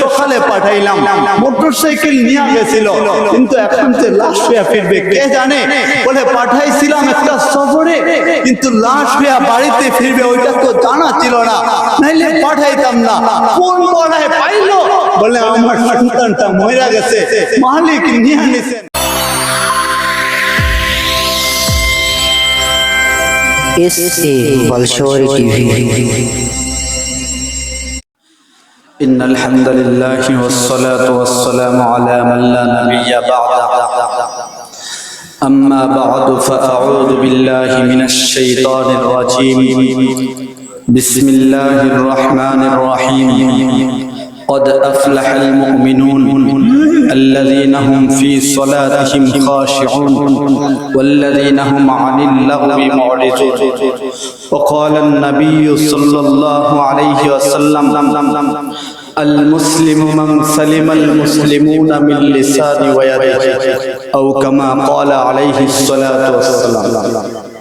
সকালে পাঠাইলাম, মোটরসাইকেল নিয়ে গেছিল। কিন্তু এখন যে লাশ হইয়া ফিরবে, কে জানে? বলে, পাঠাইছিলাম একটা সফরে, কিন্তু লাশ হইয়া বাড়িতে ফিরবে, ওইটা তো জানা ছিল না। না। নাইলে পাঠাইতাম না। কোন পড়ায় পাইলো? বলে আমার সন্তানটা মরা গেছে। মালিক নিয়ে নিছেন এস এ বলশোরি টিভি। إن الحمد لله والصلاة والسلام على من لا نبي بعد أما بعد فأعوذ بالله من الشيطان الرجيم بسم الله الرحمن الرحيم. قد أفلح المؤمنون الذين هم في صلاتهم خاشعون والذين هم عن اللغو معرضون. وقال النبي صلى الله عليه وسلم المسلم من سلم المسلمون من لسان ويده أو كما قال عليه الصلاة والسلام.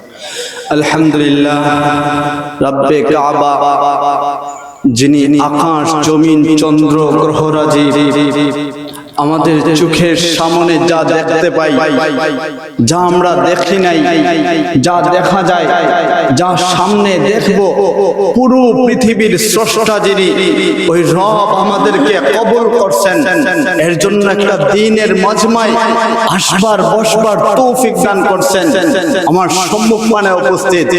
আলহামদুলিল্লাহ রব্বে কাবা যিনি আকাশ জমিন চন্দ্র গ্রহরাজি আমাদের চোখের সামনে যা দেখতে পাই, যা আমরা দেখি নাই, যা দেখা যায়, যা সামনে দেখব, পুরো পৃথিবীর স্রষ্টা যিনি, ওই রব আমাদেরকে কবল করছেন। এর জন্য একটা দিনের মজমায় আসবার, বসবার তৌফিক দান করছেন। আমার সম্মুখ মানে উপস্থিত।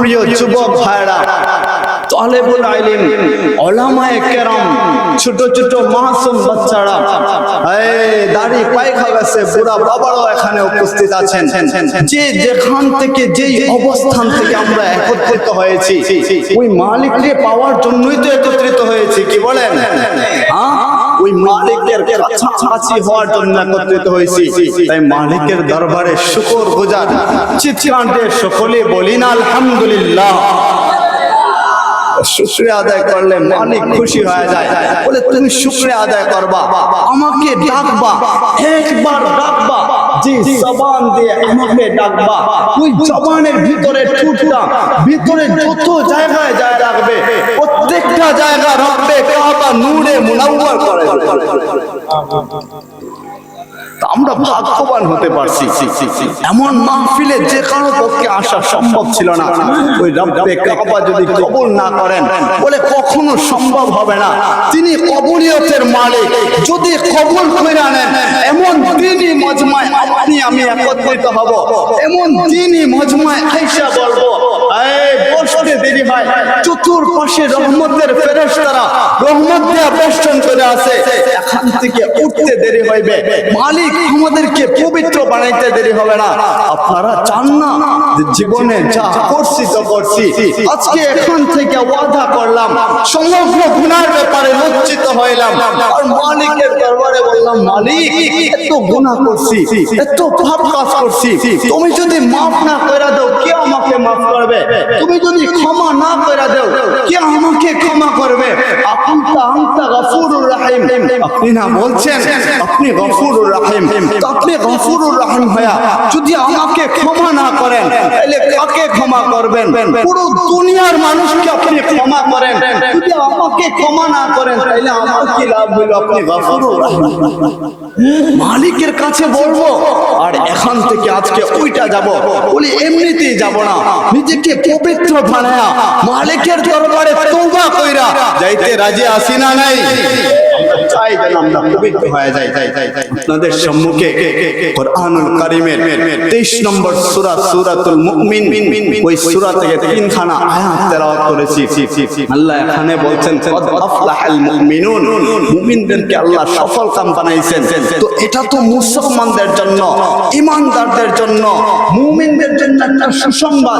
প্রিয় যুবক ভাইরা তালেবুল আইলিম, ওলামায়ে কেরাম, ছোট ছোট মাসুম বাচ্চারা। দাড়ি পায়খা গেছে বুড়া বাবারাও এখানে উপস্থিত আছেন। যে যেখান থেকে, যেই অবস্থান থেকে আমরা একত্রিত হয়েছি, ওই মালিককে পাওয়ার জন্যই তো একত্রিত হয়েছি, কি বলেন? হ্যাঁ? ওই মালিকের কাছাকাছি হওয়ার জন্য একত্রিত হয়েছি। তাই মালিকের দরবারে শুকর গুজার। চিৎকার দিয়ে সকলে বলি না আলহামদুলিল্লাহ। শুক্রিয়া আদায় করলে অনেক খুশি হয়ে যায়। বলে, তুমি শুক্রিয়া আদায় করবা। আমাকে ডাকবা। একবার ডাকবা। যে জবান দিয়ে আমাকে ডাকবা। ওই জবানের ভিতরে ঠুটটা, ভিতরে যত জায়গায় যায় ডাকবে প্রত্যেকটা জায়গা রব্বে কাবা নূরে মুনাওয়ার করে আমরা ভাগ্যবান হতে পারছি। এমন মাহফিলে যে কারও পক্ষে আসা সম্ভব ছিল না। ওই রব্বে কাবা যদি কবুল না করেন বলে কখনো সম্ভব হবে না। তিনি কবুলিয়তের মালিক। যদি কবুল করে নেন এমন দিনই মজমায় আপনি আমি একত্রিত হব। এমন দিনই মজমায় আইসা বলব দিয়ে থেকে উঠতে দেরি মালিক পবিত্র বানাইতে দেরি হবে না। আপনারা চান না জীবনে যা করছি তো করছি। আজকে এখান থেকে ওয়াদা করলাম, সমগ্র গুনার ব্যাপারে লজ্জিত হইলাম। মালিকের দরবারে বললাম, মালিক, এত গুনাহ করছি, এত পাপ কাজ করছি। তুমি যদি মাফ না করে দাও মাফ করবে। তুমি যদি ক্ষমা না করে কে আমাকে ক্ষমা করবে? গফুরুর আপনি না বলছেন, আপনি গফুরুর আপনি গফুরুর যদি আমাকে ক্ষমা না করেন, তাহলে কাকে ক্ষমা করবেন? পুরো দুনিয়ার মানুষকে আপনি ক্ষমা করেন। যদি আমাকে ক্ষমা না করেন, তাহলে আমার কি লাভ হইল? আপনি গফুরুর মালিকের কাছে বলব, আর এখান থেকে আজকে ওইটা যাব। বলি, এমনিতেই যাব না। নিজেকে পবিত্র বানায়া মালিকের দরবারে তওবা কইরা যাইতে রাজি আসি না নাই? চাই যেন আমরা পবিত্র হয়ে যাই আপনাদের সম্মুখে কোরআনুল কারীমের 23 নম্বর সূরা সূরাতুল মুমিন ওই সূরা থেকে তিনখানা আয়াত তেলাওয়াত করেছি। আল্লাহ এখানে বলছেন কদ আফলাহাল মুমিনুন মুমিনদেরকে আল্লাহ সফল কাম বানাইছেন। তো এটা তো মুসলমানদের জন্য ইমানদারদের জন্য মুমিনদের জন্য একটা সুসংবাদ।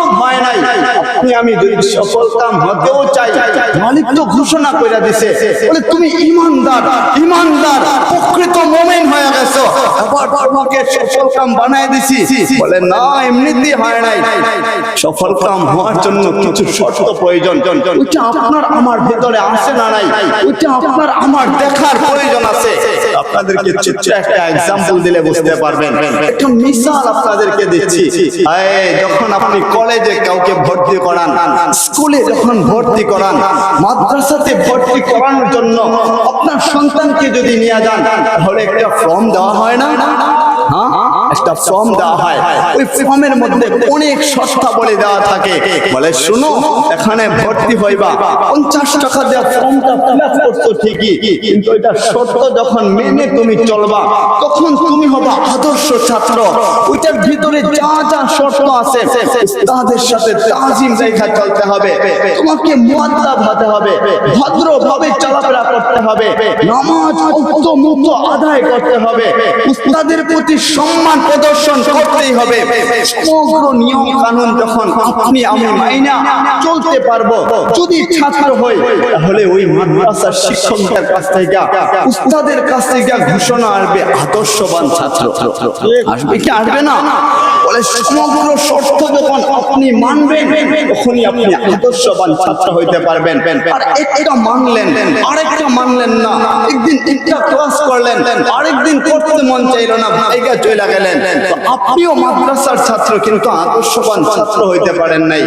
নাই। আপনি আমি যদি চাই। মালিক তো ঘোষণা করে দিছে, বলে তুমি ইমানদার ইমানদার, প্রকৃত মোমেন হয়ে গেছো। তোমাকে সফল কাম দিছি। বলে, না হয় নাই। সফল কাম হওয়ার জন্য কিছু শর্ত প্রয়োজন। ওইটা আপনার আমার ভেতরে আসে না নাই। ওইটা আপনার আমার দেখার প্রয়োজন আছে। আপনাদেরকে ছোট্ট একটা এক্সাম্পল দিলে বুঝতে পারবেন। একটা মিসাল আপনাদেরকে দিচ্ছি। যখন আপনি কলেজে কাউকে ভর্তি করান, স্কুলে যখন ভর্তি করান, মাদ্রাসাতে ভর্তি করানোর জন্য আপনার সন্তানকে যদি নিয়ে যান, তাহলে একটা ফর্ম দেওয়া হয় না? একটা ফর্ম দেওয়া হয়। ওই ফর্মের মধ্যে অনেক সস্তা বলে দেওয়া থাকে। বলে, শুনো, এখানে ভর্তি হইবা। পঞ্চাশ টাকা দেওয়া ফর্মটা ফিল আপ করতো ঠিকই, কিন্তু এটা শর্ত যখন মেনে তুমি চলবা, তখন তুমি হবা আদর্শ ছাত্র। ওইটার ভিতরে যা যা শর্ত আছে তাদের সাথে তাজিম রেখা চলতে হবে। তোমাকে মুয়াদ্দাব হতে হবে, ভদ্রভাবে চলাফেরা করতে হবে, নামাজ মুক্ত আদায় করতে হবে। উস্তাদের প্রতি সম্মান প্রদর্শন করতেই হবে। সমগ্র নিয়ম কানুন যখন আপনি আমি মাইনা চলতে পারব, যদি ছাত্র হই, তাহলে ওই মাদ্রাসার শিক্ষকদের কাছ থেকে, উস্তাদের কাছ থেকে ঘোষণা আসবে, আদর্শবান ছাত্র। আসবে কি আসবে না? বলে সমগ্র শর্ত যখন আপনি মানবেন, তখনই আপনি আদর্শবান ছাত্র হইতে পারবেন। আর একটা মানলেন, আরেকটা মানলেন না। একদিন একটা ক্লাস করলেন, আরেকদিন করতে মন চাইলো না, ভাইগা চলে গেলেন। তো আপনিও মাদ্রাসার ছাত্র কিন্তু আদর্শবান ছাত্র হইতে পারেন নাই।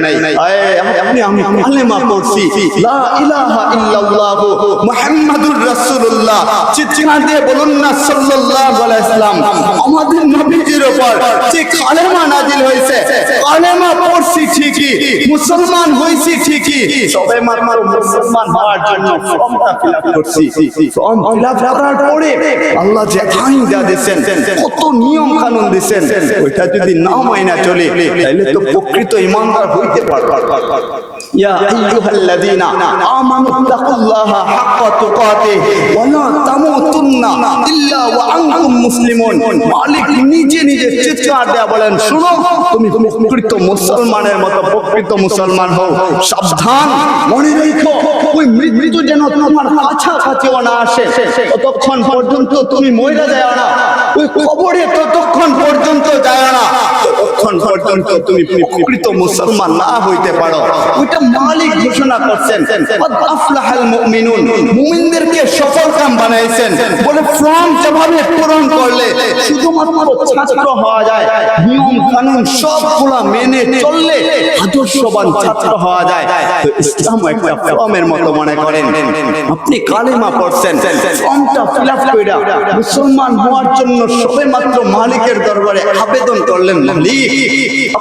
আপনি আমি কালেমা পড়ছি। লা ইলাহা ইল্লাল্লাহ মুহাম্মাদুর রাসূলুল্লাহ। চিৎকার দিয়ে বলুন না সাল্লাল্লাহু আলাইহি সাল্লাম। আমাদের নবীজির উপর যে কালেমা নাজিল হয়েছে কালেমা পড়ছি ঠিকই মুসলমান হইছি ঠিকই। সবে মাত্র মুসলমান হওয়ার জন্য ফর্মটা ফিল আপ করছি। ফর্ম ফিল আপ করার পরে আল্লাহ যে আইন দিয়েছেন কত নিয়ম কানুন কানুন দিচ্ছেন ওইটা যদি না মাইনা চলে তাহলে তো প্রকৃত ইমানদার হইতে পারবে। ইয়া আইয়ুহাল্লাযীনা আমানু হাক্কা তুকাতিহি ওয়া লা তামুতুন্না ইল্লা ওয়া আনতুম মুসলিমুন। মালিক নিজে নিজে চিৎকার দেয়া বলেন, শুনো, তুমি প্রকৃত মুসলমানের মতো প্রকৃত মুসলমান হও, সাবধান মনে রেখো, ওই মৃত্যু যেন তোমার কাছাকাছিও না আসে, ততক্ষণ পর্যন্ত তুমি মরে যাও না। ওই কবরে ততক্ষণ পর্যন্ত যায় না। ততক্ষণ পর্যন্ত তুমি প্রকৃত মুসলমান না হইতে পারো। ওইটা মালিক ঘোষণা করছেন। আফলাহাল মুমিনুন। মুমিনদেরকে সফল কাম বানাইছেন। বলে ফর্ম যেভাবে পূরণ করলে শুধুমাত্র ছাত্র হওয়া যায়। নিয়ম কানুন মেনে চললে আদর্শবান ছাত্র হওয়া যায়। তো ইসলাম একটা ফর্মের মতো মনে করেন। আপনি কালেমা পড়ছেন। ফর্মটা ফিল আপ মুসলমান হওয়ার জন্য সবে মাত্র মালিকের দরবারে আবেদন করলেন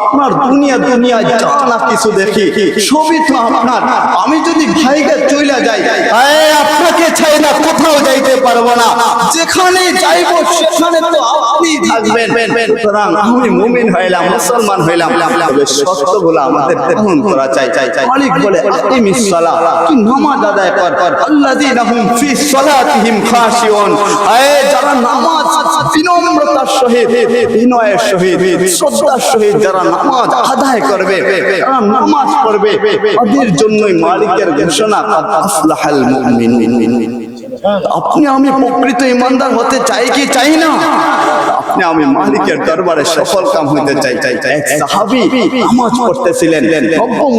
আপনার দুনিয়া দুনিয়া যা না কিছু দেখি, সবই তো আপনার। আমি যদি ভাইকে চইলা যাই আপনাকে ছাই না কোথাও যাইতে পারব না। যেখানে যাইবো সেখানে তো আপনি থাকবেন। সুতরাং আমি মুমিন হইলাম মুসলমান হইলাম তবে শর্তগুলো আমাদের পালন করা চাই চাই চাই। মালিক বলে আকিমিস সালাহ তুই নামাজ আদায় কর। আল্লাযীনা হুম ফি সালাতিহিম খাশিউন। এই যারা নামাজ বিনম্রতার সহিত বিনয়ের সহিত শ্রদ্ধার সহিত যারা নামাজ আদায় করবে যারা নামাজ পড়বে। তাদের জন্যই মালিকের ঘোষণা আফলাহাল মুমিনুন। আপনি আমি প্রকৃত ইমানদার হতে চাই কি চাই না? আপনি আমি মালিকের দরবারে সফল কাম হইতে চাই চাই সাহাবী নামাজ পড়তেছিলেন।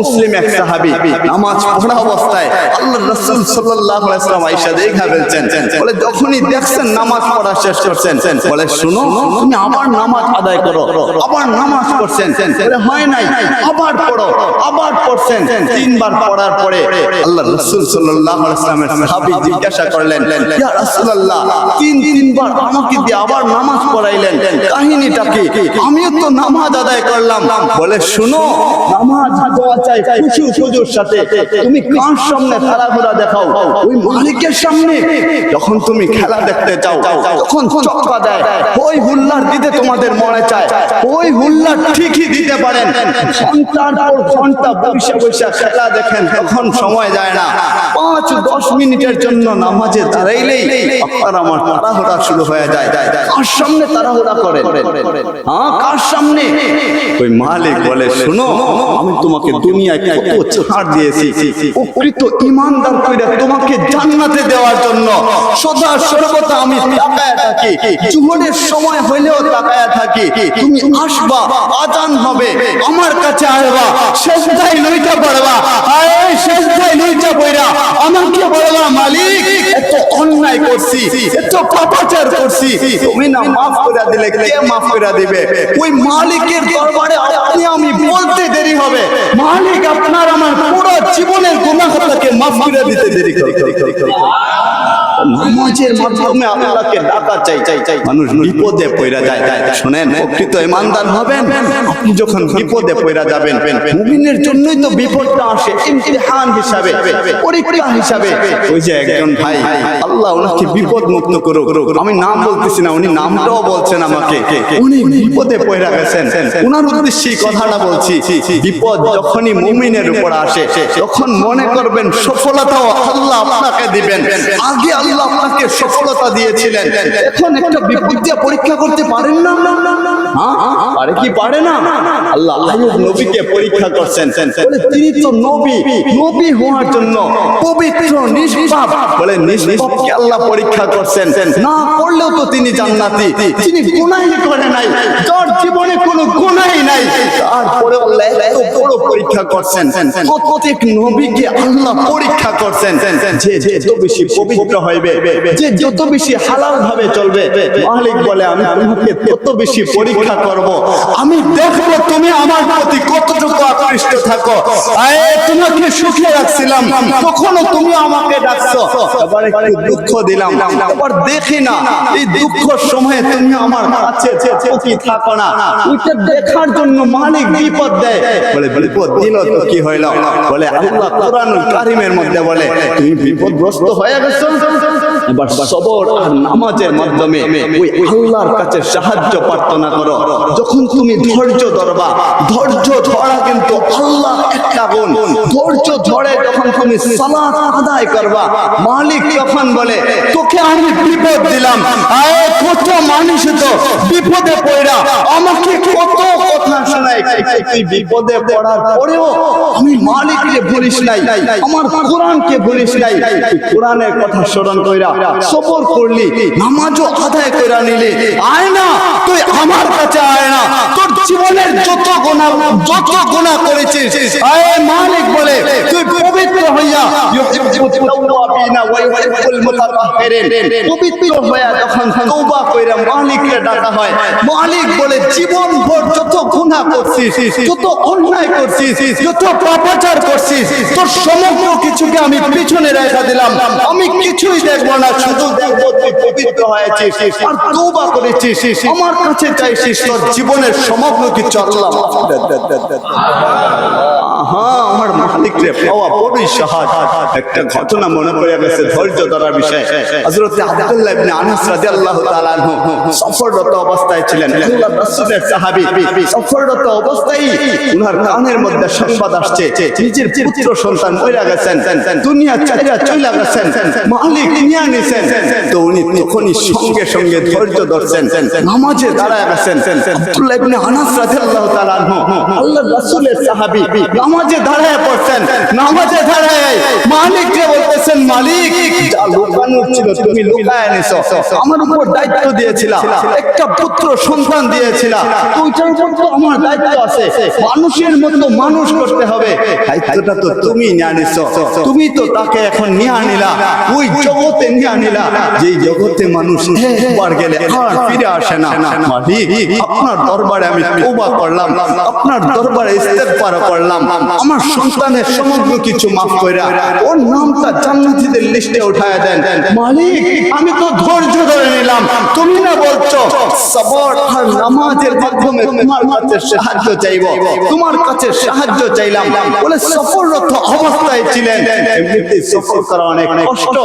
মুসলিম এক সাহাবী নামাজ পড়া অবস্থায় আল্লাহ রাসূল সাল্লাল্লাহু আলাইহি আয়েশা দেখা ফেলছেন। বলে, যখনই দেখছেন নামাজ পড়া শেষ করছেন, বলে, শুনো, তুমি নামাজ আদায় করো, আবার নামাজ পড়ছেন। বলে, হয় নাই, আবার পড়ো, আবার পড়ছেন। তিনবার পড়ার পরে আল্লাহ রাসূল সাল্লাল্লাহু আলাইহি সাহাবী জিজ্ঞাসা করলেন ইয়া রাসূলুল্লাহ তিন তিনবার আমাকে দিয়ে আবার নামাজ পড়াইলেন। কাহিনীটা কি? আমিও তো নামাজ আদায় করলাম। বলে শুনো নামাজ দোয়া চাই খুশি খুজুর সাথে। তুমি কার সামনে খেলাধুলা দেখাও? ওই মালিকের সামনে। যখন তুমি খেলা দেখতে যাও তখন চক্কা দেয়। ওই হুল্লার দিতে তোমাদের মনে চায়। ওই হুল্লা ঠিকই দিতে পারেন। ঘণ্টার পর ঘণ্টা বৈশা বৈশা খেলা দেখেন তখন সময় যায় না। পাঁচ দশ মিনিটের জন্য নামাজে দাঁড়াইলেই আপনার আমার তাড়াহুড়া শুরু হয়ে যায়। কার সামনে তাড়াহুড়া করে হ্যাঁ কার সামনে? ওই মালিক বলে শোনো আমি তোমাকে দুনিয়ায় কত ছাড় দিয়েছি। প্রকৃত ইমানদার কইরা তোমাকে জান্নাতে দেওয়ার জন্য সদা সর্বদা আমি তাকায়া থাকি। জুহরের সময় হইলেও তাকায়া থাকি। তুমি আসবা আজান হবে আমার কাছে আসবা শেষদাই লইটা পড়বা আয় শেষদাই পড়া আমাকে বলবা মালিক এত অন্যায় করছি এত পাপাচার করছি। তুমি না মাফ করে দিলে, কে মাফ করে দিবে? ওই মালিকের দরবারে আপনি আমি বলতে দেরি হবে। মালিক আপনার আমার পুরো জীবনের গুনাহটাকে মাফ করে দিতে দেরি করে নামাজের মাধ্যমে আল্লাহকে ডাকা চাই চাই চাই। মানুষ বিপদে পড়া যায় শুনেন প্রকৃত ইমানদার হবেন আপনি যখন বিপদে পড়া যাবেন মুমিনের জন্যই তো বিপদটা আসে ইমতিহান হিসাবে পরীক্ষা হিসাবে। ওই যে একজন ভাই আল্লাহ ওনাকে বিপদ মুক্ত করো আমি নাম বলতেছি না উনি নামটাও বলছেন আমাকে। উনি বিপদে পড়া গেছেন। ওনার উদ্দেশ্যে কথাটা বলছি বিপদ যখনই মুমিনের উপর আসে তখন মনে করবেন সফলতাও আল্লাহ আপনাকে দিবেন। আগে আল্লাহ আপনাকে সফলতা দিয়েছিলেন। এখন একটা বিপদ দিয়ে পরীক্ষা করতে পারেন না? হ্যাঁ, আরে কি পারে না? আল্লাহ আয়ুব নবীকে পরীক্ষা করছেন। তিনি তো নবী নবী হওয়ার জন্য পবিত্র নিষ্পাপ। বলে নিষ্পাপকে আল্লাহ পরীক্ষা করছেন। না করলেও তো তিনি জান্নাতি। তিনি গুনাহ করে নাই। যার জীবনে কোনো গুনাহ নাই। তারপরে আল্লাহ এত বড় পরীক্ষা করছেন। প্রত্যেক নবীকে আল্লাহ পরীক্ষা করছেন। যে যত বেশি পবিত্র হইবে যে যত বেশি হালাল ভাবে চলবে, মালিক বলে আমি তোমাকে তত বেশি পরীক্ষা করব। আমি দেখব তুমি আমার প্রতি কতটুকু আকৃষ্ট থাকো। তোমাকে সুখে রাখছিলাম তখনও তুমি আমাকে ডাকছো। এবার দুঃখ দিলাম, এবার দেখি না, এই দুঃখ সময়ে তুমি আমার কাছে থাকো না। ওইটা দেখার জন্য মালিক বিপদ দেয়। বলে, বিপদ দিল তো কি হইল? বলে, আল্লাহ কোরআনুল কারিমের মধ্যে বলে, তুমি বিপদগ্রস্ত হয়ে গেছো। এবার সবর আর নামাজের মাধ্যমে ওই আল্লাহর কাছে সাহায্য প্রার্থনা করো। যখন তুমি ধৈর্য ধরবা, ধৈর্য ধরা কিন্তু আল্লাহ একটা গুণ। ধৈর্য ধরে যখন তুমি সালাত আদায় করবা, মালিক বলে, তোকে আমি বিপদ দিলাম, আয়, কত মানুষ তো বিপদে পড়া আমাকে কত কথা শোনায়, তুই বিপদে পড়ার পরেও আমি মালিককে ভুলিস নাই, আমার কোরআনকে ভুলিস নাই কোরআনের কথা স্মরণ কইরা সবর করলি, নামাজও আদায় কইরা নিলি। আয় না, তুই আমার কাছে আয় না। তোর জীবনের যত গোনা যত গোনা করেছিস, আয় মালিক বলে তুই পবিত্র হইয়া জীবন যত করছিস যত করছিস যত করছিস, তোর সমগ্র কিছুকে আমি দিলাম। আমি কিছুই দেখব না। শুধু পবিত্র হয়েছিস আর তওবা আমার কাছে তোর জীবনের সমগ্র কিছু আল্লাহ। হ্যাঁ আমার মালিক রে পাওয়া বড়ই সহজ একটা ঘটনা মনে পড়ে গেছে ধৈর্য ধরার বিষয়। হযরত আব্দুল্লাহ ইবনে আনাস রাদিয়াল্লাহু তাআলা সফররত অবস্থায় ছিলেন। আল্লাহ রাসূলের সাহাবী সফররত অবস্থায় উনার কানের মধ্যে সংবাদ আসছে। নিজের পুত্র সন্তান মরে গেছেন। দুনিয়া চাইরা চলে গেছেন। মালিক নিয়ে তো উনি তখনই সঙ্গে সঙ্গে ধৈর্য ধরছেন নামাজে দাঁড়ায় গেছেন আব্দুল্লাহ ইবনে আনাস রাদিয়াল্লাহু তাআলা আনহু, আল্লাহ রাসূলের সাহাবী নামাজে দাঁড়ায় পড়ছেন নামাজে দাঁড়ায় বলতেছেন, মালিক ছিল, তুমি লুকায় এনেছো আমার উপর দায়িত্ব দিয়েছিলা, একটা পুত্র সন্তান দিয়েছিলা উপর তো আমার দায়িত্ব আছে, মানুষের মতো মানুষ করতে হবে, দায়িত্বটা তো তুমি নিয়ে তুমি তো তাকে এখন নিয়ে আনিলা, ওই জগতে নিয়ে আমি তো ধৈর্য ধরে নিলাম। তুমি না বলছো, সবর আর নামাজের মাধ্যমে তোমার কাছে সাহায্য চাইব। তোমার কাছে সাহায্য চাইলাম। বলে সফররত অবস্থায় ছিলেন। এমনিতেই সফর করা অনেক কষ্ট।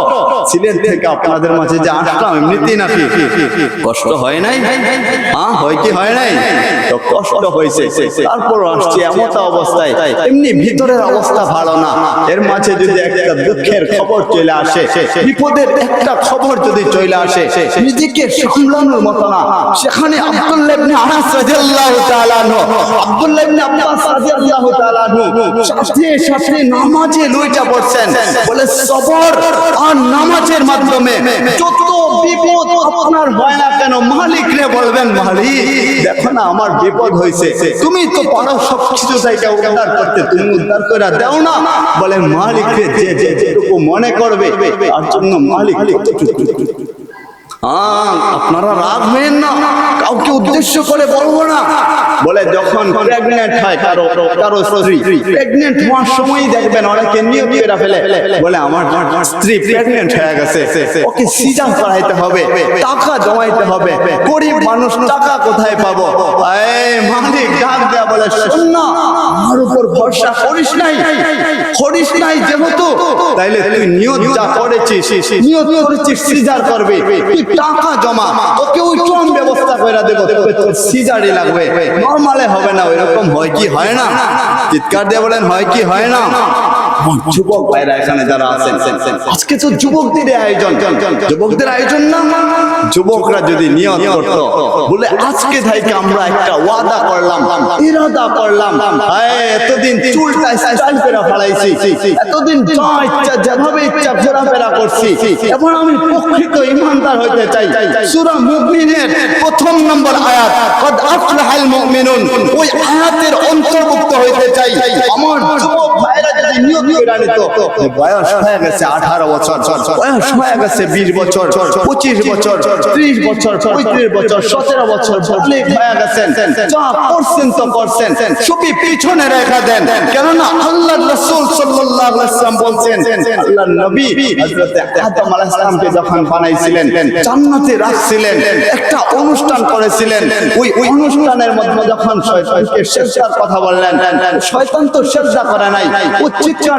ছিলেন থেকে আপনাদের মাঝে যে আসলাম এমনিতেই নাকি? কষ্ট হয় নাই? হ্যাঁ হয় কি হয় নাই? তো কষ্ট হয়েছে। তারপর আসছে এমন অবস্থায়। এমনি ভিতরের অবস্থা ভালো না। এর মাঝে যদি একটা দুঃখের খবর চলে আসে বিপদের একটা খবর যদি চলে আসে নিজেকে সামলানোর মতো না। সেখানে আব্দুল্লাহ ইবনে আনাস রাদিয়াল্লাহু তাআলা আব্দুল্লাহ ইবনে আব্বাস রাদিয়াল্লাহু তাআলা সাথে সাথে নামাজে লইটা পড়ছেন। বলে সবর আর নামাজের মাধ্যমে যত বিপদ আপনার হয় না কেন মালিক রে বলবেন মালিক? দেখো না, আমার বিপদ হয়েছে। তুমি তো পারো সব কিছু জায়গা উদ্ধার করতে, তুমি উদ্ধার করে দাও না। বলে মালিক রে, যে যে যেটুকু মনে করবে, তার জন্য মালিক আপনারা রাগ হবেন না। কাউকে উদ্দেশ্য করে বলব না। বলে যখন প্রেগনেন্ট হয় কারও কারও স্ত্রী প্রেগনেন্ট হওয়ার সময় দেখবেন অনেকে নিয়ে করে ফেলে। বলে আমার স্ত্রী প্রেগনেন্ট হয়ে গেছে, ওকে সিজার করাইতে হবে, টাকা জমাইতে হবে, গরিব মানুষ টাকা কোথায় পাবো? এই মালিক ডাক দেয়া বলে, শোন না উপর ভরসা করিস নাই। করিস নাই যেহেতু, তাইলে তুই নিয়ত যা করেছিস, নিয়ত করেছিস, সিজার করবে। তুই টাকা জমা, তোকে ওই কম ব্যবস্থা করে দেবো। সিজারই লাগবে। নর্মালে হবে না, ওইরকম হয় কি হয় না? চিৎকার দিয়ে বলেন, হয় কি হয় না? যুবক ভাইরা এখানে যারা আছেন আজকে তো যুবকদের আয়োজন। যুবকদের আয়োজন না? যুবকরা যদি নিয়ত করতো বলে আজকে থেকে আমরা একটা ওয়াদা করলাম ইরাদা করলাম। এতদিন চুলটা স্টাইল করে ফেলাইছি এতদিন যা ইচ্ছা যেভাবে ইচ্ছা ঘোরাফেরা করছি। এখন আমি প্রকৃত ইমানদার হইতে চাই। সূরা মুমিনের প্রথম নম্বর আয়াত কদ আফলাহাল মুমিনুন ওই আয়াতের অন্তর্ভুক্ত হইতে চাই। আমার যুবক ভাইরা যদি নিয়ত বয়স হয়ে গেছে 18 বছর বয়স হয়ে গেছে 20 বছর 25 বছর 30 বছর 35 বছর 17 বছর অনেক হয়ে গেছেন যা করছেন তো করছেন সবই পিছনে রেখে দেন কেননা আল্লাহ রাসূল সাল্লাল্লাহু আলাইহি বলছেন আল্লাহর নবী আদম আলাইহিস সালামকে যখন বানাইছিলেন জান্নাতে রাখছিলেন একটা অনুষ্ঠান করেছিলেন ওই ওই অনুষ্ঠানের মধ্যে যখন শয়তানকে সেজদার কথা বললেন শয়তান তো সেজদা করে নাই ও চিৎকার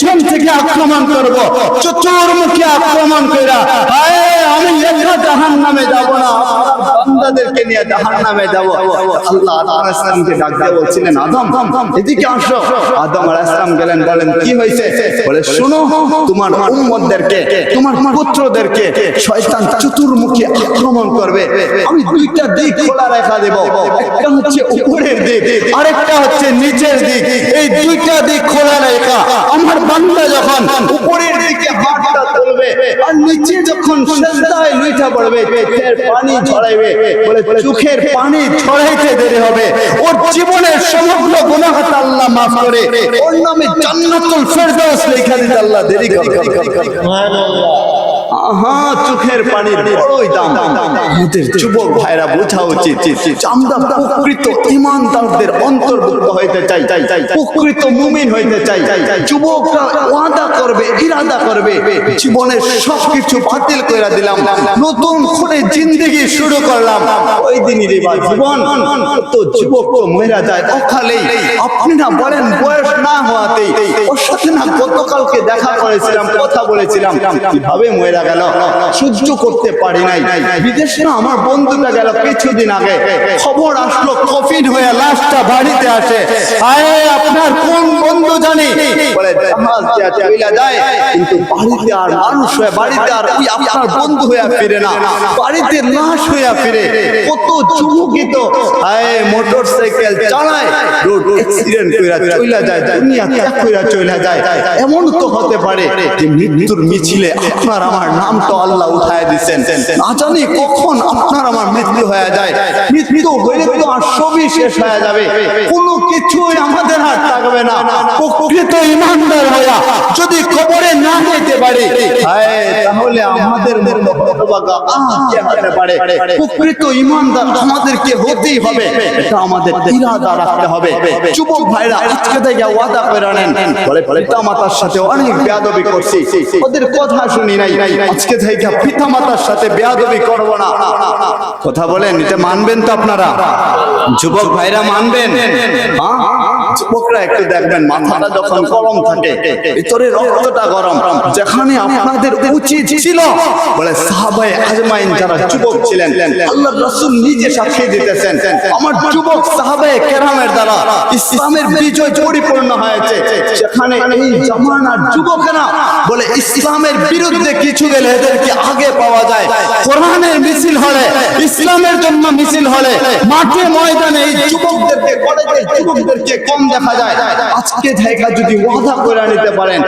পিছন থেকে আক্রমণ করব। চতুর্মুখী আক্রমণ করা আমি একা জাহান নামে যাব না। নিয়ে জাহান নামে যাব। আল্লাহ ডাক দিয়ে বলছিলেন, আদম, এদিকে আসো। আদম গেলেন, বলেন, কি হয়েছে? বলে তোমার উম্মতদেরকে, তোমার পুত্রদেরকে শয়তান চতুর্মুখী আক্রমণ করবে। আমি দুইটা দিক খোলা রেখা দেব। একটা হচ্ছে উপরের দিক, আরেকটা হচ্ছে নিচের দিক। এই দুইটা দিক খোলা রেখা। আমার বান্দা যখন উপরের দিকে তুলবে আর নিচে যখন সেজদায় লুইটা পড়বে চোখের পানি ঝরাইবে বলে চোখের পানি ঝরাইতে দেরি হবে। ওর জীবনের সমগ্র গুনাহ আল্লাহ মাফ করে। ওর নামে জান্নাতুল ফেরদাউস লেখা দিতে আল্লাহ দেরি করে। আহা, চোখের পানির বড়ই দাম। আমাদের যুবক ভাইরা বোঝা উচিত আমরা প্রকৃত ইমানদারদের অন্তর্ভুক্ত হইতে চাই প্রকৃত মুমিন হইতে চাই যুবকরা ওয়াদা করবে, ইরাদা করবে। জীবনের সবকিছু বাতিল করে দিলাম। নতুন করে জিন্দেগি শুরু করলাম। ওই দিনই রে জীবন। তো যুবক তো মহিলা যায় অকালেই আপনি না বলেন বয়স না হওয়াতেই। ওর সাথে না গতকালকে দেখা করেছিলাম, কথা বলেছিলাম। কীভাবে মহিলা গেল। সহ্য করতে পারি নাই। বিদেশ আমার বন্ধুটা গেল কিছুদিন আগে। খবর আসলো, কফিন হয়ে লাশটা বাড়িতে আসে। আপনার কোন বন্ধু জানি? যায়। কিন্তু বাড়িতে আর মানুষ হয়ে, বাড়িতে আর আপনার বন্ধু হয়ে ফিরে না। বাড়িতে লাশ হয়ে ফিরে। কত যুবকই তো আয় মোটর সাইকেল চালায়। রোড অ্যাক্সিডেন্ট চইলা যায়। দুনিয়া ত্যাগ কইরা চইলা যায়। এমন তো হতে পারে যে মৃত্যুর মিছিলে আপনার আমার নাম তো আল্লাহ উঠায় দিচ্ছেন না জানি কখন আপনার আমার মৃত্যু হয়ে যায়। মৃত্যু হইলে তো আর সবই শেষ হয়ে যাবে। কোনো কিছুই আমাদের থাকবে না। প্রকৃত ইমানদার যদি কবরে না যেতে পারে তাহলে আমাদের পারে? প্রকৃত ইমানদার আমাদেরকে হতেই হবে। এটা আমাদের ইরাদা রাখতে হবে। যুবক ভাইরা, আজকে থেকে ওয়াদা করে নেন পিতা মাতার সাথে অনেক বেয়াদবি করছি। ওদের কথা শুনি নাই। আজকে থেকে পিতা মাতার সাথে বেয়াদবি করব না। কথা বলেন এটা মানবেন তো আপনারা? যুবক ভাইরা মানবেন? যুবকরা একটু দেখবেন মাথাটা যখন গরম থাকে ভিতরে রক্তটা গরম যেখানে আপনাদের উচিত ছিল বলে সাহাবায়ে আজমাইন যারা যুবক ছিলেন আল্লাহ রাসূল নিজে সাক্ষী দিতেছেন আমার যুবক সাহাবায়ে কেরামের দ্বারা ইসলামের বিজয় পরিপূর্ণ হয়েছে সেখানে এই জামানার যুবকেরা বলে ইসলামের বিরুদ্ধে কিছু গেলে এদেরকে আগে পাওয়া যায়। কোরআনের মিছিল হলে, ইসলামের জন্য মিছিল হলে, মাঠে ময়দানে এই যুবকদেরকে, কলেজের যুবকদেরকে কম দেখা যায়। আজকে জায়গা যদি ওয়াদা করে নিতে পারেন,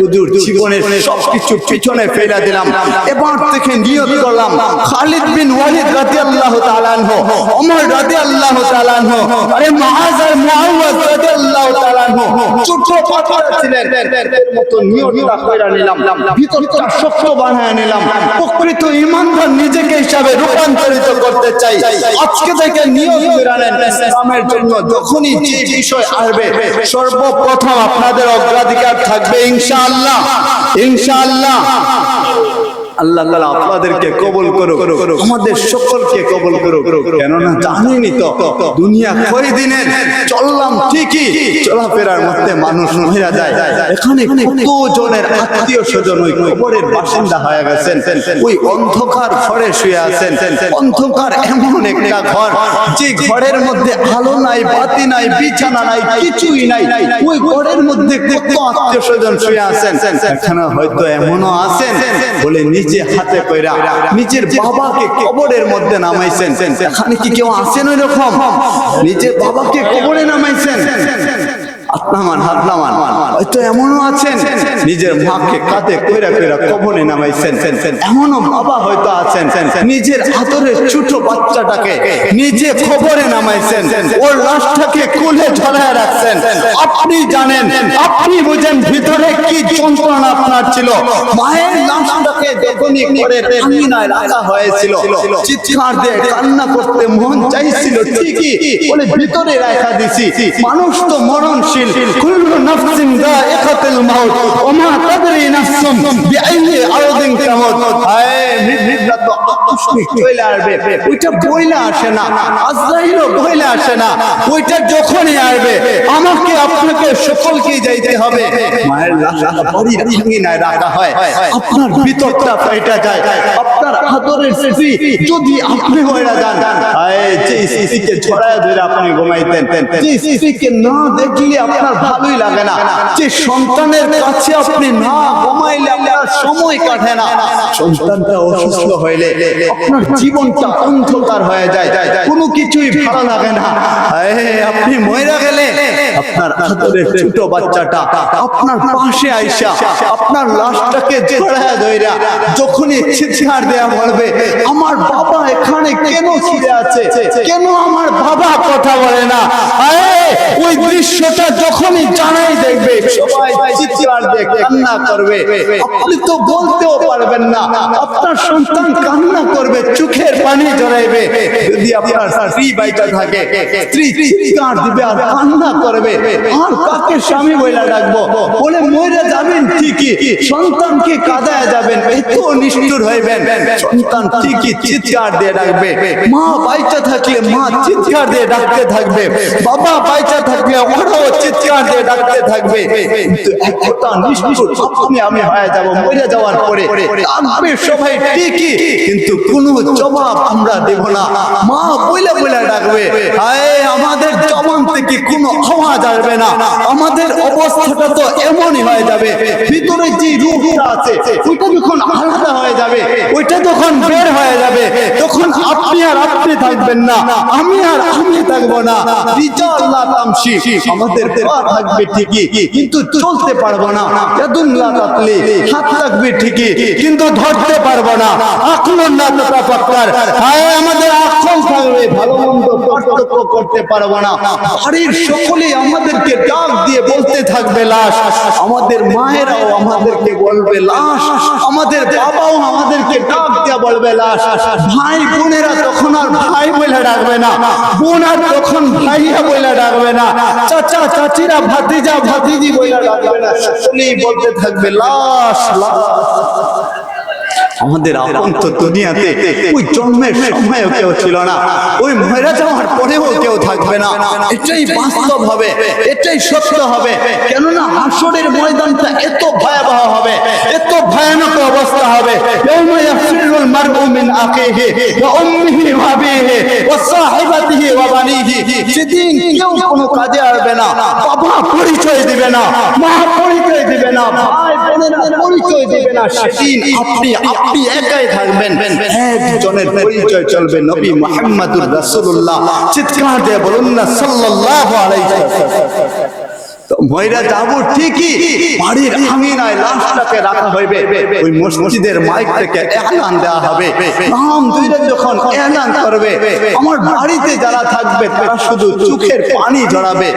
হুজুর, জীবনের সবকিছু পিছনে ফেলে দিলাম। এবার থেকে নিয়ত করলাম, খালিদ বিন ওয়ালিদ রাদিয়াল্লাহু তাআলা আনহু, ওমর রাদিয়াল্লাহু তাআলা আনহু, আরে মুআজ আর মুআওয়াজ রাদিয়াল্লাহু তাআলা আনহু, ছোট পাথর ছিলেন, এর মতো নিয়তটা কইরা নিলাম। ভিতরটা শক্ত বানায় নিলাম। প্রকৃত ইমানদার নিজেকে হিসাবে রূপান্তরিত করতে চাই। আজকে থেকে নিয়ত কইরা নেন ইসলামের জন্য যখনই যে বিষয় আসবে, সর্বপ্রথম আপনাদের অগ্রাধিকার থাকবে ইনশাআল্লাহ। ইনশাআল্লাহ। আল্লাহ তাআলা আপনাদেরকে কবুল করুক আমাদের সকলকে কবুল করুক। কেননা জানেনই তো দুনিয়া কয় দিনের? চললাম ঠিকই চলাফেরার মধ্যে মানুষ মহিলা যায়। এখানে কত জনের আত্মীয় স্বজন ওই কবরের বাসিন্দা হয়ে গেছেন। ওই অন্ধকার ঘরে শুয়ে আছেন। অন্ধকার এমন একটা ঘর। যে ঘরের মধ্যে আলো নাই বাতি নাই বিছানা নাই কিছুই নাই। ওই ঘরের মধ্যে কত আত্মীয় স্বজন শুয়ে আছেন। এখানে হয়তো এমনও আছেন বলে নিচে হাতে কইরা নিজের বাবাকে কবরের মধ্যে নামাইছেন। এখানে কি কেউ আছেন ওই রকম নিজের বাবাকে কবরে নামাইছেন। হাত নামান হাত নামান হয়তো এমনও আছেন, নিজের মাকে কাঁধে কইরা কইরা কবরে নামাইছেন। এমনও বাবা হয়তো আছেন, নিজের আদরের ছোট বাচ্চাটাকে নিজে নামাইছেন। ওর লাশটাকে কোলে ঝরায় রাখছেন। আপনি জানেন, আপনি বুঝেন ভিতরে কি যন্ত্রণা আপনার ছিল। মায়ের লাশটাকে করে রাখা হয়েছিল। চিৎকার দিয়ে কান্না করতে মন চাইছিল, ঠিকই। বলে ভিতরে রাখা দিছি। মানুষ তো মরণশীল। কুল্লু নাফসিন দাইকাতুল মাউত ওমা তাদরি নাফসুন বিআইয়ি আরদিন তামুত হায় মৃত্যুটা তো আকস্মিক চলে আসবে ওইটা বইলা আসে না আজরাইলও বইলা আসে না ওইটা যখনই আসবে আমাকে আপনাকে সকলকে যাইতে হবে মায়ের লাশটা বাড়ির আঙ্গিনায় রাখা হয় আপনার ভিতরটা পাইটা যায় আপনার আদরের স্ত্রী যদি আপনি হয়ে যান হায় যে স্ত্রীকে ছড়ায় ধরে আপনি ঘুমাইতেন যে স্ত্রীকে না দেখলে আপনার ভালোই লাগে না। যে সন্তানের কাছে আপনি না ঘুমাইলে আপনার সময় কাটে না। সন্তানটা অসুস্থ হইলে আপনার জীবনটা অন্ধকার হয়ে যায়। কোনো কিছুই ভালো লাগে না। আপনি ময়রা গেলে আপনার আদরের ছোট বাচ্চাটা আপনার পাশে আইসা আপনার লাশটাকে জড়ায় ধইরা যখনই চিৎকার দেয়া বলবে, আমার বাবা এখানে কেন ছিঁড়ে আছে? কেন আমার বাবা কথা বলে না? ওই দৃশ্যটা যখনই জানাই দেখবে আপনি তো বলতেও পারবেন না, আপনার সন্তান কান্না করবে, চোখের পানি জড়াইবে। যদি আপনার স্ত্রী থাকে, স্ত্রী দিবে আর কান্না করবে, আর স্বামী বইলা বলে যাবেন ঠিকই, সন্তানকে কাদায় যাবেন, এত নিষ্ঠুর হইবেন। সন্তান ঠিকই চিৎকার দিয়ে ডাকবে। মা বাইচা থাকলে মা চিৎকার দিয়ে ডাকতে থাকবে। বাবা বাইচা থাকলে ওরাও চিৎকার ডাকতে থাকবে। কিন্তু একটা নিষ্ঠুর আপনি আমি হয়ে যাব মরে যাওয়ার পরে। ডাকবে সবাই ঠিকই কিন্তু কোনো জবাব আমরা দেব না। মা বইলে বইলে ডাকবে আমাদের জবান থেকে কোনো আওয়াজ আসবে না? আমাদের অবস্থাটা তো এমনই হয়ে যাবে। ভিতরে যে রূপটা আছে ওইটা যখন আলাদা হয়ে যাবে ওইটা যখন বের হয়ে যাবে তখন আপনি আর আপনি থাকবেন না আমি আর আমি থাকব না। তামসি আমাদের পা থাকবে ঠিকই, কিন্তু চলতে পারব না। ইয়াদুল্লাহ তাতলি হাত থাকবে ঠিকই, কিন্তু ধরতে পারব না। আকলুন না তাতাফাক্কার হায় আমাদের আকল থাকবে, ভালো মন্দ পার্থক্য করতে পারব না। বাড়ির সকলেই আমাদেরকে ডাক দিয়ে বলতে থাকবে লাশ। আমাদের মায়েরাও আমাদেরকে বলবে লাশ। আমাদের বাবাও আমাদেরকে ডাক দিয়ে বলবে লাশ। ভাই, বোনেরা তখন আর ভাই বলে ডাকবে না। বোন আর তখন ভাইয়া বলে ডাকবে না। চাচা চাচিরা ভাতিজা ভাতিজি বলে লাগবে না সকলেই বলতে থাকবে লাশ লাশ। আমাদের আপন দুনিয়াতে ওই জন্মের সময়ও কেউ ছিল না। ওই মহিলা যাওয়ার পরেও কেউ থাকবে না। এটাই বাস্তব হবে এটাই সত্য হবে। কেননা আসরের ময়দানটা এত ভয়াবহ হবে এত ভয়ানক অবস্থা হবে। কাজে আসবে না পরিচয় দিবে না পরিচয় দিবে না ভাই দিবে না। আপনি আপনি একাই থাকবেন। একজনের পরিচয় চলবে। নবী মোহাম্মদুর রাসূলুল্লাহ। চিৎকার দিয়ে বলুন না, সাল্লাল্লাহু আলাইহি ময়রা যাব ঠিকই বাড়ির আঙিনায় লাশটাকে রাখা হইবে। ওই মসজিদের মাইক থেকে এলান দেওয়া হবে। যখন এলান করবে, আমার বাড়িতে যারা থাকবে, তারা শুধু চোখের পানি ঝরাবে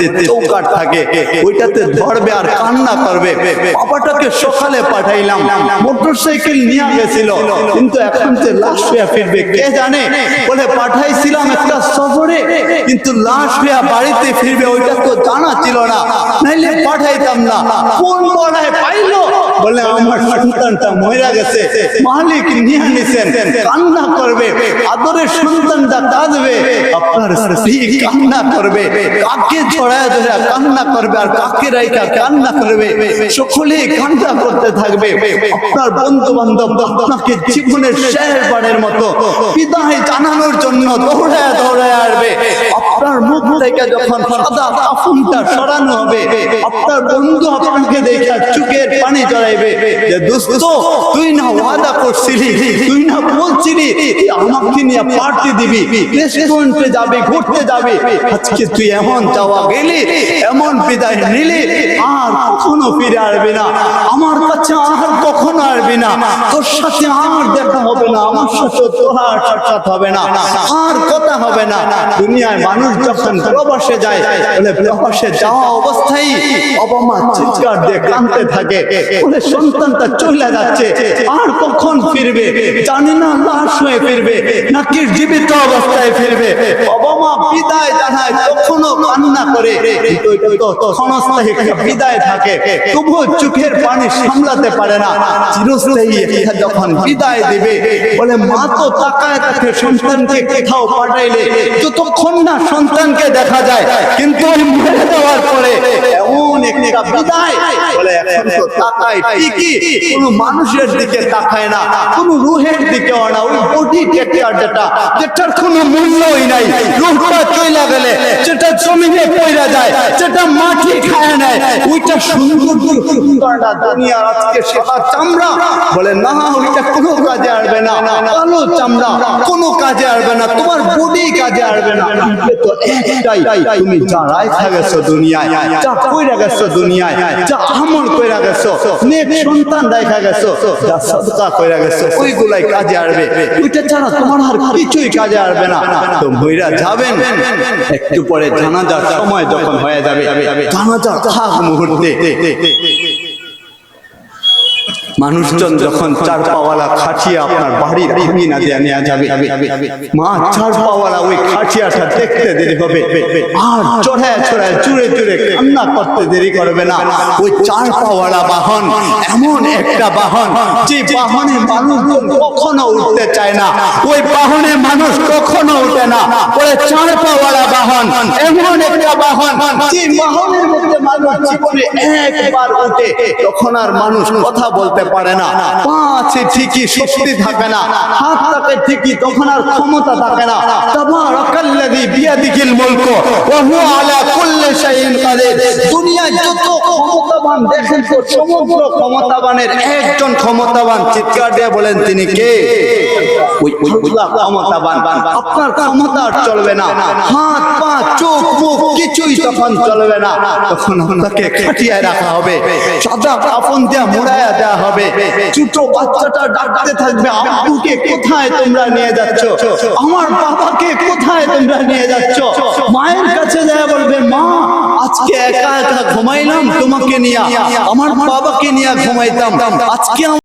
যে চৌকাট থাকে, ওইটাতে ধরবে আর কান্না করবে। বাবাটাকে সকালে পাঠাইলাম, মোটরসাইকেল নিয়ে গেছিল, কিন্তু এখন যে লাশ হয়ে ফিরবে, কে জানে? বলে, পাঠাইছিলাম একটা সফরে, কিন্তু লাশ হয়ে বাড়িতে ফিরবে, ওইটা তো জানা ছিল না। নাইলে পাঠাইতাম না। কোন পড়ায় পাইলো? বলে আমার সন্তানটা মরে গেছে। মালিক নিয়ে নিছেন। কান্না করবে। আদরের সন্তানটা কাঁদবে। আপনার স্ত্রী কান্না করবে। কাকে ছড়ায় ধরে কান্না করবে আর কাকে রাইকা কান্না করবে? সকলেই কান্না করতে থাকবে। আপনার বন্ধু বান্ধব আপনাকে জীবনের শেষ বারের মতো বিদায় জানানোর জন্য দৌড়ায় দৌড়ায় আসবে। আপনার মুখ থেকে যখন সাদা কাফনটা সরানো হবে। আপনার বন্ধু আপনাকে দেখে চুকের পানি জড়াইবে যে, দোস্ত, তুই না ওয়াদা করছিলি, তুই না বলছিলি আমাকে নিয়ে পার্টি দিবি রেস্টুরেন্টে যাবে, ঘুরতে যাবে। আজকে তুই এমন যাওয়া গেলি, এমন বিদায় নিলি, আর কখনো ফিরে আসবি না। আমার কাছে আসবি না। তোর সাথে আমার দেখা হবে না, আমার সাথে তোর আর সাক্ষাৎ হবে না। আর কথা হবে না। দুনিয়ায় মানুষ যখন প্রবাসে যায়, বলে প্রবাসে যাওয়া অবস্থায় বাবা চিৎকার দিয়ে কাঁদতে থাকে। বলে সন্তানটা চলে যাচ্ছে। আর কখন ফিরবে? জানি না লাশ হয়ে ফিরবে, নাকি জীবিত অবস্থায় ফিরবে। বাবা বিদায় জানায় তখনও কান্না করে। ক্ষণস্থায়ী বিদায় থাকে। তবুও চোখের পানি সামলাতে পারে না। যখন বিদায় দিবে। বলে মা তো তাকায় থাকে সন্তানকে কোথাও পাঠাইলে। যতক্ষণ না সন্তানকে দেখা যায় কিন্তু মরে যাওয়ার পরে এমন একটা বিদায়। বলে এখন তো তাকায় ঠিকই কোনো মানুষের দিকে তাকায় না। কোনো রুহের দিকেও না ওই বডি যেটা যেটার কোনো মূল্যই নাই। রুহটা চইলা গেলে যেটা জমিনে পইরা যায় যেটা মাটি খায় নেয় ওইটা সুন্দর দুনিয়ার আজকে চামড়া। বলে না ওইটা কোনো কাজে আসবে না। কালো চামড়া কোনো কাজে আসবে না। তোমার বডি কাজে আসবে না। তো একটাই, তুমি যা রাখা গেছো দুনিয়ায়, যা কইরা গেছো দুনিয়ায়, যা আমল কইরা গেছো, নেক সন্তান রাখা গেছো যা সদকা কইরা গেছো, ওইগুলাই কাজে আসবে ওইটা ছাড়া তোমার আর কিছুই কাজে আসবে না। তো মইরা যাবেন, একটু পরে জানাজার সময় যখন হয়ে যাবে, জানাজা থাক মুহূর্তে। মানুষজন যখন চার পাওয়ালা খাটিয়া আপনার বাড়ির আঙিনা দিয়ে নেওয়া যাবে। মা চার পাওয়ালা ওই খাটিয়াটা দেখতে দেরি হবে। আর চড়ায় চড়ায় চুড়ে চুড়ে কান্না করতে দেরি করবে না। ওই চার পাওয়ালা বাহন এমন একটা বাহন যে বাহনে মানুষজন কখনো উঠতে চায় না। ওই বাহনে মানুষ কখনো উঠে না। ওই চার পাওয়ালা বাহন এমন একটা বাহন যে বাহনের মধ্যে মানুষ জীবনে একবার উঠে তখন আর মানুষ কথা বলতে পারে না। পা আছে ঠিকই শক্তি থাকে না। হাত থাকে ঠিকই তখন আর ক্ষমতা থাকে না। তাবারাকাল্লাযী বিয়াদিহিল মুলকু ওয়া হুয়া আলা কুল্লি শাইইন কাদির। দুনিয়ায় যত ক্ষমতাবান, দেখেন তো সমগ্র ক্ষমতাবানের একজন ক্ষমতাবান চিৎকার দিয়ে বলেন, তিনি কে? ওই ক্ষমতাবান আপনার ক্ষমতা চলবে না হাত পা চোখ মুখ কিছুই তখন চলবে না তখন আপনাকে খাটিয়ে রাখা হবে সাদা কাপন দিয়া মোড়ায়া দেওয়া হবে ছোট বাচ্চাটা ডাকতে থাকবে আব্বুকে কোথায় তোমরা নিয়ে যাচ্ছ আমার বাবাকে কোথায় তোমরা নিয়ে যাচ্ছ মায়ের কাছে যায় বলবে মা আজকে একা একা ঘুমাইলাম তোমাকে নিয়ে আমার বাবাকে নিয়ে ঘুমাইতাম আজকে